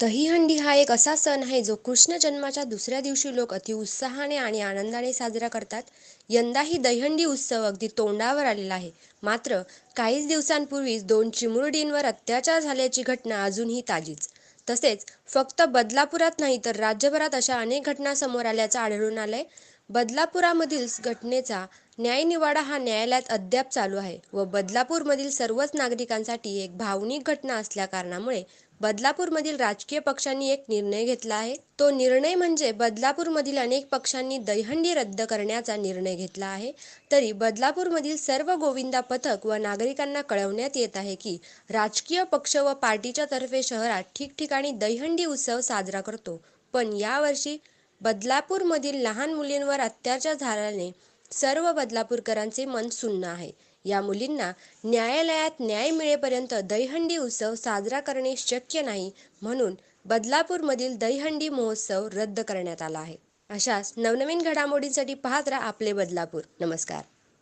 दहीहंडी हा एक असा सण आहे जो कृष्ण जन्माच्या दुसऱ्या दिवशी लोक अति उत्साहाने आणि आनंदाने साजरा करतात. यंदाही दहीहंडी उत्सव अगदी तोंडावर आलेला आहे. मात्र काहीच दिवसांपूर्वीच दोन चिमुरडींवर अत्याचार झाल्याची घटना अजूनही ताजीच. तसेच फक्त बदलापुरात नाही तर राज्यभरात अशा अनेक घटना समोर आल्याचं आढळून आलंय. बदलापुरामधील घटनेचा न्यायनिवाडा हा न्यायालयात अद्याप चालू आहे व बदलापूरमधील सर्वच नागरिकांसाठी एक भावनिक घटना असल्या कारणामुळे बदलापूरमधील राजकीय पक्षांनी एक निर्णय घेतला आहे. तो निर्णय म्हणजे बदलापूरमधील अनेक पक्षांनी दहीहंडी रद्द करण्याचा निर्णय घेतला आहे. तरी बदलापूरमधील सर्व गोविंदा पथक व नागरिकांना कळवण्यात येत आहे की राजकीय पक्ष व पार्टीच्या तर्फे शहरात ठिकठिकाणी दहीहंडी उत्सव साजरा करतो. पण यावर्षी बदलापूरमधील लहान मुलींवर अत्याचार झाल्याने सर्व बदलापूरकरांचे मन सुन्न आहे. या मुलींना न्यायालयात न्याय मिळेपर्यंत दहीहंडी उत्सव साजरा करणे शक्य नाही म्हणून बदलापूरमधील दहीहंडी महोत्सव रद्द करण्यात आला आहे. अशाच नवनवीन घडामोडींसाठी पाहत राहा आपले बदलापूर. नमस्कार.